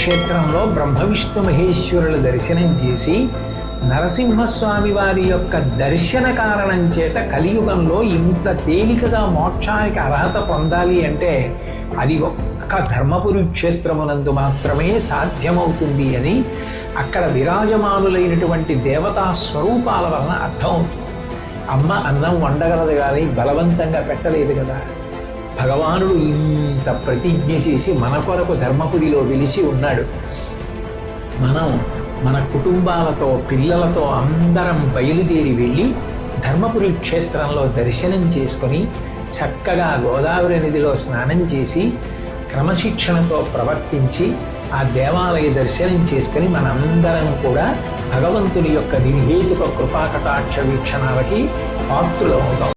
క్షేత్రంలో బ్రహ్మ విష్ణు మహేశ్వరుల దర్శనం చేసి నరసింహస్వామి వారి యొక్క దర్శన కారణం చేత కలియుగంలో ఇంత తేలికగా మోక్షానికి అర్హత పొందాలి అంటే అది ఒక్క ధర్మపురి క్షేత్రమునందు మాత్రమే సాధ్యమవుతుంది అని అక్కడ విరాజమానులైనటువంటి దేవతా స్వరూపాల వలన అర్థమవుతుంది. అమ్మ అన్నం వండగలదు కానీ బలవంతంగా పెట్టలేదు కదా. భగవానుడు ఇంత ప్రతిజ్ఞ చేసి మన కొరకు ధర్మపురిలో వెలిసి ఉన్నాడు. మనం మన కుటుంబాలతో పిల్లలతో అందరం బయలుదేరి వెళ్ళి ధర్మపురి క్షేత్రంలో దర్శనం చేసుకొని చక్కగా గోదావరి నదిలో స్నానం చేసి క్రమశిక్షణతో ప్రవర్తించి ఆ దేవాలయ దర్శనం చేసుకుని మనందరం కూడా భగవంతుని యొక్క నిర్హేతుక కృపాకటాక్ష వీక్షణాలకి పాత్రులవుతాం